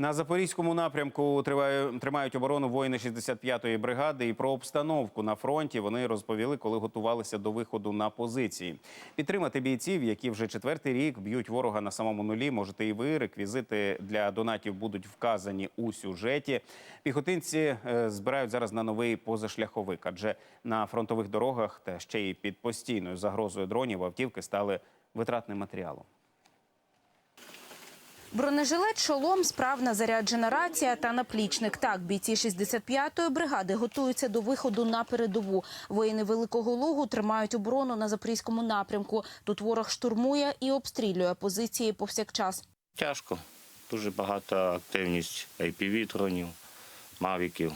На запорізькому напрямку тримають оборону воїни 65-ї бригади. І про обстановку на фронті вони розповіли, коли готувалися до виходу на позиції. Підтримати бійців, які вже четвертий рік б'ють ворога на самому нулі. Можете і ви. Реквізити для донатів будуть вказані у сюжеті. Піхотинці е, збирають зараз на новий позашляховик, адже на фронтових дорогах та ще й під постійною загрозою дронів автівки стали витратним матеріалом. Бронежилет, шолом, справна заряджена рація та наплічник. Так, бійці 65-ї бригади готуються до виходу на передову. Воїни Великого Лугу тримають оборону на запорізькому напрямку. Тут ворог штурмує і обстрілює позиції повсякчас. Тяжко. Дуже багато активність IPV дронів, мавіків.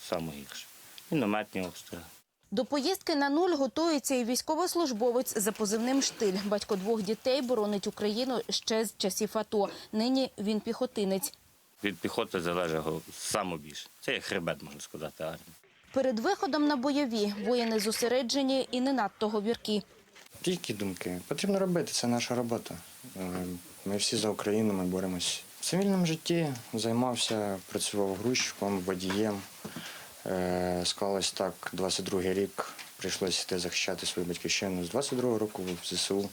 Саме гірше. Мінометні обстріли. До поїздки на нуль готується і військовослужбовець за позивним «Штиль». Батько двох дітей боронить Україну ще з часів АТО. Нині він піхотинець. Від піхоти залежить саме більше. Це як хребет, можна сказати, армії. Перед виходом на бойові воїни зосереджені і не надто говіркі. Тільки думки. Потрібно робити, це наша робота. Е, Ми всі за Україну, ми боремось. В цивільному житті займався, працював грузчиком, водієм. Е, Склалось так, 22-й рік прийшлося йти захищати свою батьківщину. З 22-го року в ЗСУ.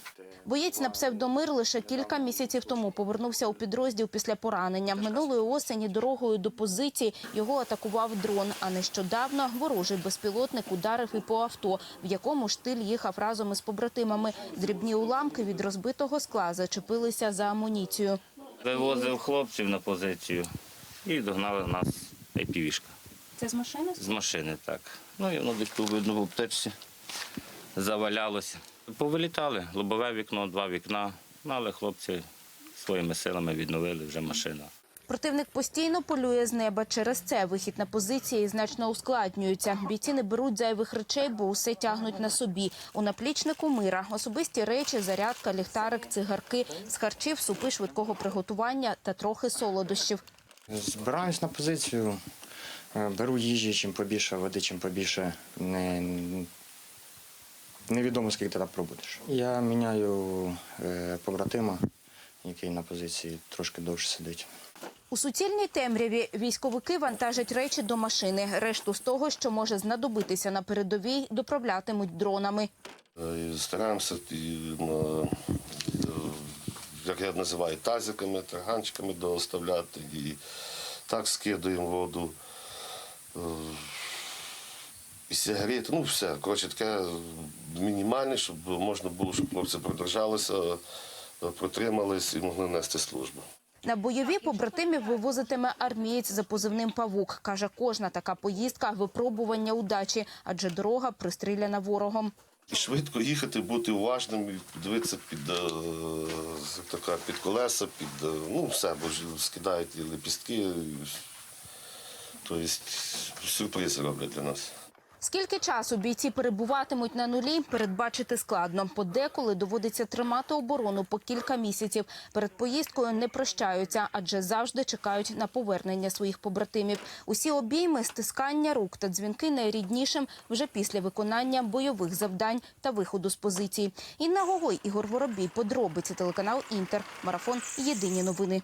Боєць на псевдомир лише кілька місяців тому повернувся у підрозділ після поранення. Минулої осені дорогою до позиції його атакував дрон. А нещодавно ворожий безпілотник ударив і по авто, в якому штиль їхав разом із побратимами. Дрібні уламки від розбитого скла зачепилися за амуніцію. Вивозив хлопців на позицію і догнали нас IPV-шка. Це з машини? З машини, так. Ну і воно десь тут видно в птичці завалялося. Повилітали, лобове вікно, два вікна, Ну, але хлопці своїми силами відновили вже машина. Противник постійно полює з неба. Через це вихід на позиції значно ускладнюється. Бійці не беруть зайвих речей, бо усе тягнуть на собі. У наплічнику мира особисті речі, зарядка, ліхтарик, цигарки, з харчів, супи швидкого приготування та трохи солодощів. Збираюсь на позицію, беру їжі, чим побільше, води, чим побільше. Не, невідомо, скільки ти там пробудеш. Я міняю е, побратима, який на позиції трошки довше сидить. У суцільній темряві військовики вантажать речі до машини. Решту з того, що може знадобитися на передовій, доправлятимуть дронами. Е, Стараємося, е, як я називаю, тазиками, таганчиками доставляти. І так скидуємо воду. Е, І сигарети, ну все. Коротше, таке мінімальне, щоб можна було, щоб хлопці продержалися, е, протримались і могли нести службу. На бойові побратимів вивозитиме армієць за позивним «Павук». Каже, кожна така поїздка – випробування удачі, адже дорога пристріляна ворогом. Швидко їхати, бути уважним, дивитися під, е, кажуть, під колеса, під е, ну все, бо скидають і лепістки. Тобто сюрпризи роблять для нас. Скільки часу бійці перебуватимуть на нулі, передбачити складно. Подеколи доводиться тримати оборону по кілька місяців. Перед поїздкою не прощаються, адже завжди чекають на повернення своїх побратимів. Усі обійми, стискання рук та дзвінки найріднішим вже після виконання бойових завдань та виходу з позицій. Інна Гогой, Ігор Воробій, подробиці телеканал Інтер. Марафон. Єдині новини.